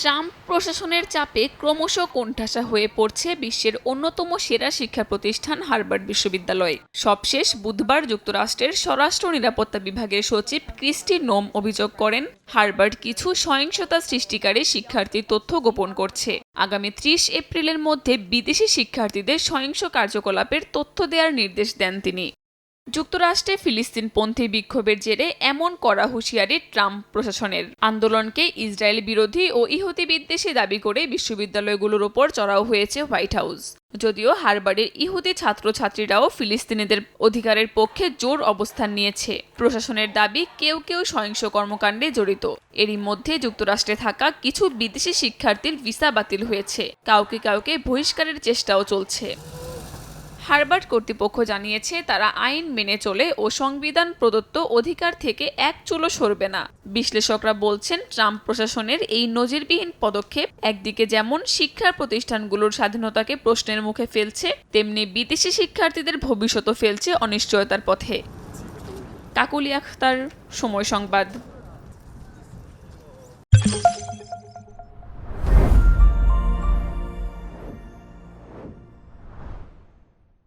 Trump প্রশাসনের চাপে ক্রমশ কোণঠাসা হয়ে পড়ছে বিশ্বের অন্যতম সেরা শিক্ষা প্রতিষ্ঠান হার্ভার্ড বিশ্ববিদ্যালয়। সবশেষ বুধবার যুক্তরাষ্ট্রের স্বরাষ্ট্র নিরাপত্তা বিভাগের সচিব ক্রিস্টি নোম অভিযোগ করেন, হার্ভার্ড কিছু সহিংসতা সৃষ্টিকারী শিক্ষার্থীর তথ্য গোপন করছে। আগামী ত্রিশ এপ্রিলের মধ্যে বিদেশি শিক্ষার্থীদের সহিংস কার্যকলাপের তথ্য দেওয়ার নির্দেশ দেন তিনি। যুক্তরাষ্ট্রে ফিলিস্তিনপন্থী বিক্ষোভের জেরে এমন কড়া হুঁশিয়ারি ট্রাম্প প্রশাসনের। আন্দোলনকে ইসরায়েল বিরোধী ও ইহুতি বিদ্বেষী দাবি করে বিশ্ববিদ্যালয়গুলোর ওপর চড়াও হয়েছে হোয়াইট হাউস। যদিও হারবারের ইহুদি ছাত্রছাত্রীরাও ফিলিস্তিনিদের অধিকারের পক্ষে জোর অবস্থান নিয়েছে। প্রশাসনের দাবি কেউ কেউ সহিংস কর্মকাণ্ডে জড়িত। এরই মধ্যে যুক্তরাষ্ট্রে থাকা কিছু বিদেশি শিক্ষার্থীর ভিসা বাতিল হয়েছে। কাউকে কাউকে বহিষ্কারের চেষ্টাও চলছে। হার্ভার্ড কর্তৃপক্ষ জানিয়েছে, তারা আইন মেনে চলে ও সংবিধান প্রদত্ত অধিকার থেকে এক চুলো সরবে না। বিশ্লেষকরা বলছেন, ট্রাম্প প্রশাসনের এই নজিরবিহীন পদক্ষেপ একদিকে যেমন শিক্ষার প্রতিষ্ঠানগুলোর স্বাধীনতাকে প্রশ্নের মুখে ফেলছে, তেমনি বিদেশি শিক্ষার্থীদের ভবিষ্যতও ফেলছে অনিশ্চয়তার পথে। কাকুলি আখতার, সময় সংবাদ।